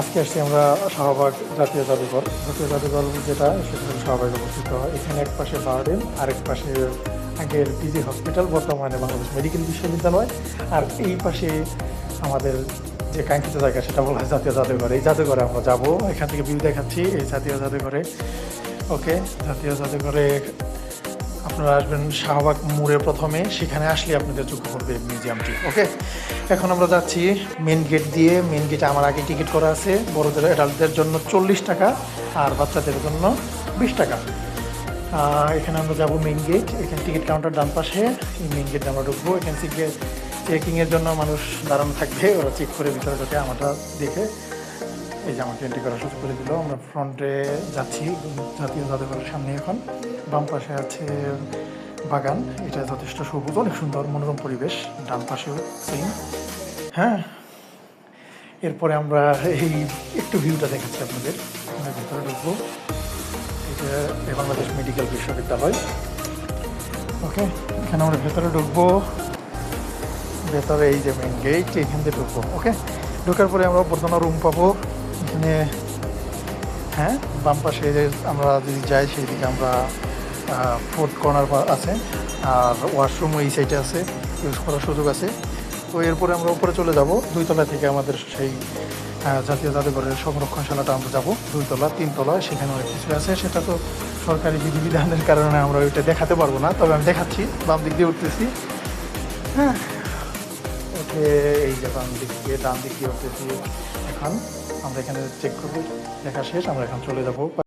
আজকে আসছি আমরা শাহবাগ জাতীয় জাদুঘর। জাতীয় জাদুঘর যেটা হলো শাহবাগে অবস্থিত। এখানে এক পাশে বার্ডেন আরেক পাশে আগের পিজি হসপিটাল, বর্তমানে বাংলাদেশ মেডিকেল বিশ্ববিদ্যালয়। আর এই পাশে আমাদের যে কাঙ্ক্ষিত জায়গা, সেটা বলা হয় জাতীয় জাদুঘর। এই জাদুঘরে আমরা যাব। এখান থেকে ভিউ দেখাচ্ছি এই জাতীয় জাদুঘরে। ওকে জাতীয় জাদুঘরে আপনারা আসবেন শাহবাগ মোড়ে প্রথমে, সেখানে আসলে আপনাদের চোখে পড়বে মিউজিয়ামটি, ওকে? এখন আমরা যাচ্ছি মেন গেট দিয়ে মেন গেটে আমার আগে টিকিট করা আছে, বড়দের অ্যাডাল্টদের জন্য চল্লিশ টাকা আর বাচ্চাদের জন্য বিশ টাকা। এখানে আমরা যাব মেন গেট এখানে টিকিট কাউন্টার ডান পাশে, এই মেন গেটে আমরা ঢুকবো, এখানে থেকে চেকিংয়ের জন্য মানুষ দাঁড়ানো থাকবে, ওরা চেক করে ভিতরে ঢোকে আমারটা দেখে। এই যে আমাকে এন্ট্রি করার সুযোগ করে দিল। আমরা ফ্রন্টে যাচ্ছি, জাতীয় জাদুঘরের সামনে এখন। বাম পাশে আছে বাগান, এটা যথেষ্ট সবুজ, অনেক সুন্দর, মনোরম পরিবেশ। ডান পাশেও সেম হ্যাঁ এরপরে আমরা এই একটু ভিউটা দেখাচ্ছি আপনাদের। আমরা ভেতরে ঢুকবো। এটা বাংলাদেশ মেডিকেল বিশ্ববিদ্যালয়। ওকে, এখানে আমরা ভেতরে ঢুকবো। ভেতরে এই যে মেন গেট এখান থেকে ঢুকবো। ওকে, ঢোকার পরে আমরা বর্তমান রুম পাবো। এখানে হ্যাঁ বাম পাশে আমরা যদি যাই সেই দিকে আমরা ফুড কর্নার আছে, আর ওয়াশরুম এই সাইডে আছে ইউজ করার সুযোগ আছে। তো এরপরে আমরা উপরে চলে যাব, দুইতলা থেকে আমাদের সেই জাতীয় জাদুঘরের সংরক্ষণশালাটা আমরা যাব, দুইতলা, তিনতলা, সেখানে অনেক কিছু আছে। সেটা তো সরকারি বিধিবিধানের কারণে আমরা ওইটা দেখাতে পারব না, তবে আমি দেখাচ্ছি, বাম দিক দিয়ে উঠতেছি। হ্যাঁ ওকে, এই যে বাম দিক দিয়ে, ডান দিক দিয়ে উঠতেছি এখন। আমরা এখানে চেক করব দেখা শেষ আমরা এখন চলে যাব।